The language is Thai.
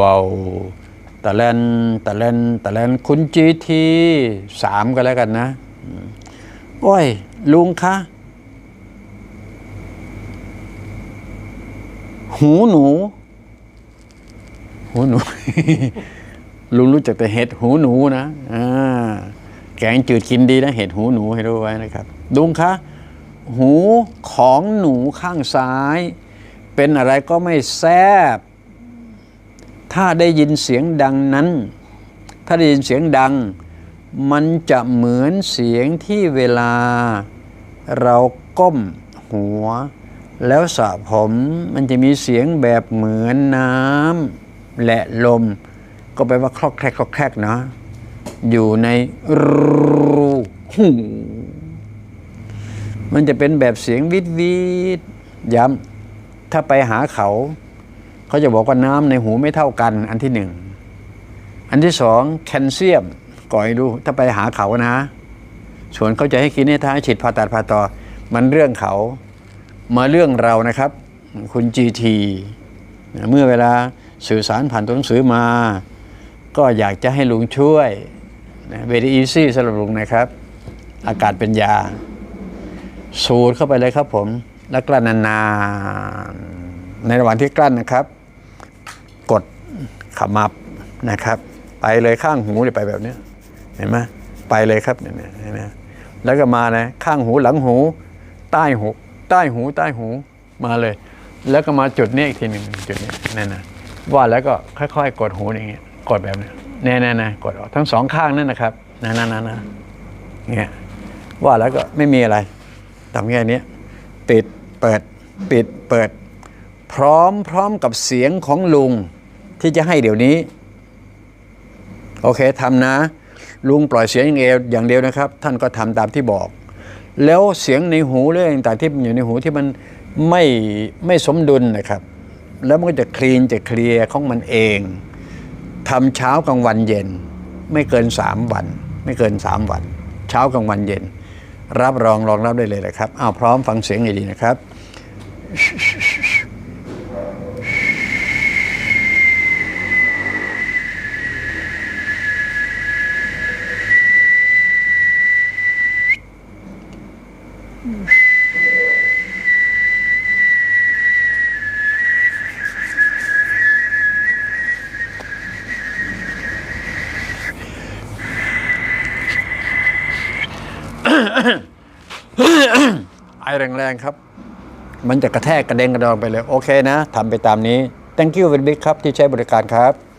ว้าวตะเลนตะเลนตะเลนคุณจีทีสามก็แล้วกันนะ โอ้ย ลุงคะ หูหนู หูหนู ลุงรู้จักแต่เห็ดหูหนูนะอ่าแกงจืดกินดีนะ เห็ดหูหนูให้รู้ไว้นะครับ ลุงคะ หูของหนูข้างซ้าย เป็นอะไรก็ไม่แซบ ถ้าได้ยินเสียงดังนั้น ถ้าได้ยินเสียงดัง มันจะเหมือนเสียงที่เวลา เราก้มหัว แล้วสระผมมันจะมีเสียงแบบเหมือนน้ำและลม ก็แปลว่าคลอกแคลกคลอกแคลกนะอยู่ในรูหูมันจะเป็นแบบเสียงวิดวิดย้ำถ้าไปหาเขา เขาจะบอกว่าน้ำในหูไม่เท่ากัน อันที่หนึ่งอันที่สองแคลเซียมก่อยดูถ้าไปหาเขานะ ส่วนเขาจะให้กินให้ท้ายฉีดผ่าตัดผ่าต่อ มันเรื่องเขามาเรื่องเรานะครับ คุณจีทีเมื่อเวลาสื่อสารผ่านตัวหนังสือมา ก็อยากจะให้ลุงช่วยเวดีอีซี่สำหรับลุงนะครับ อากาศเป็นยา สูดเข้าไปเลยครับผม แล้วกลั้นนานๆในระหว่างที่กลั้นนะครับ ขมับนะครับ ไปเลยข้างหูเนี่ยไปแบบนี้เห็นไหมไปเลยครับเนี่ยเนี่ยเห็นไหมแล้วก็มานะข้างหูหลังหู ใต้หูใต้หูใต้หูมาเลย แล้วก็มาจุดนี้อีกทีหนึ่งจุดนี้นั่นนะว่าแล้วก็ค่อย ๆ กดหูอย่างเงี้ยกดแบบนี้แน่ๆนะกดออกทั้งสองข้างนั่นนะครับนั่นๆนะเงี้ยว่าแล้วก็ไม่มีอะไรทำแค่นี้ปิดเปิดปิดเปิด พร้อมพร้อมกับเสียงของลุง ที่จะให้เดี๋ยวนี้ โอเคทำนะ ลุงปล่อยเสียงอย่างเดียวอย่างเดียวนะครับ ท่านก็ทำตามที่บอก แล้วเสียงในหูเรื่องต่างที่มันอยู่ในหูที่มันไม่ไม่สมดุลนะครับ แล้วมันก็จะคลีนจะเคลียร์ของมันเองทำเช้ากลางวันเย็น ไม่เกินสามวัน ไม่เกินสามวัน เช้ากลางวันเย็น รับรองรองรับได้เลยนะครับอ้าวพร้อมฟังเสียงดีนะครับ ไอแรงๆครับ มันจะกระแทกกระเด็นกระดอนไปเลย โอเคนะทำไปตามนี้ thank you very big ครับที่ใช้บริการครับ